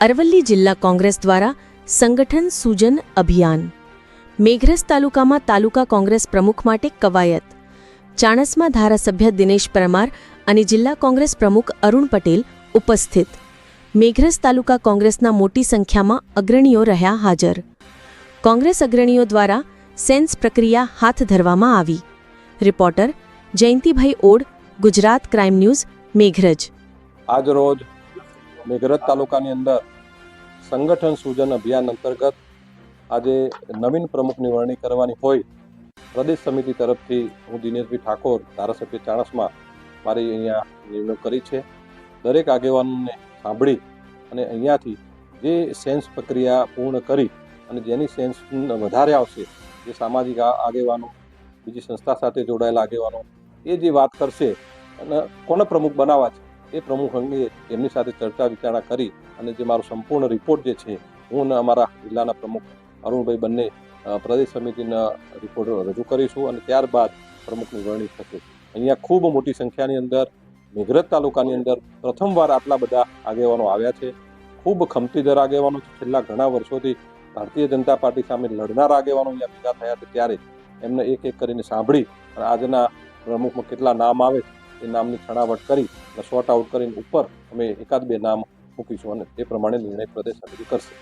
અરવલ્લી જિલ્લા કોંગ્રેસ દ્વારા સંગઠન સૂજન અભિયાન. મેઘરજ તાલુકામાં તાલુકા કોંગ્રેસ પ્રમુખ માટે કવાયત. ચાણસમાં ધારાસભ્ય દિનેશ પરમાર અને જિલ્લા કોંગ્રેસ પ્રમુખ અરુણ પટેલ ઉપસ્થિત. મેઘરજ તાલુકા કોંગ્રેસના મોટી સંખ્યામાં અગ્રણીઓ રહ્યા હાજર. કોંગ્રેસ અગ્રણીઓ દ્વારા સેન્સ પ્રક્રિયા હાથ ધરવામાં આવી. Reporter Jayantibhai Od, Gujarat crime news, Meghraj. આજ રોજ મેઘરજ તાલુકાની અંદર સંગઠન સૂજન અભિયાન અંતર્ગત આજે નવીન પ્રમુખની વરણી કરવાની હોય, પ્રદેશ સમિતિ તરફથી હું દિનેશભાઈ ઠાકોર, ધારાસભ્ય ચાણસમાં મારી અહીંયા નિમણૂક કરી છે. દરેક આગેવાનોને સાંભળી અને અહીંયાથી જે સેન્સ પ્રક્રિયા પૂર્ણ કરી અને જેની સેન્સ વધારે આવશે, જે સામાજિક આગેવાનો, બીજી સંસ્થા સાથે જોડાયેલા આગેવાનો, એ જે વાત કરશે, અને કોને પ્રમુખ બનાવવા છે? એ પ્રમુખ અંગે એમની સાથે ચર્ચા વિચારણા કરી અને જે મારો સંપૂર્ણ રિપોર્ટ જે છે, હું અને અમારા જિલ્લાના પ્રમુખ અરુણભાઈ બંને પ્રદેશ સમિતિના રિપોર્ટ રજૂ કરીશું અને ત્યારબાદ પ્રમુખની વરણી થશે. અહીંયા ખૂબ મોટી સંખ્યાની અંદર મેઘરજ તાલુકાની અંદર પ્રથમવાર આટલા બધા આગેવાનો આવ્યા છે. ખૂબ ખમતીદર આગેવાનો છેલ્લા ઘણા વર્ષોથી ભારતીય જનતા પાર્ટી સામે લડનાર આગેવાનો અહીંયા ભેગા થયા છે. ત્યારે એમને એક એક કરીને સાંભળી અને આજના પ્રમુખમાં કેટલા નામ આવે એ નામની છણાવટ કરી અને શોર્ટ આઉટ કરીને ઉપર અમે એકાદ બે નામ મૂકીશું અને તે પ્રમાણે નિર્ણય પ્રદેશ સમિતિ કરશે.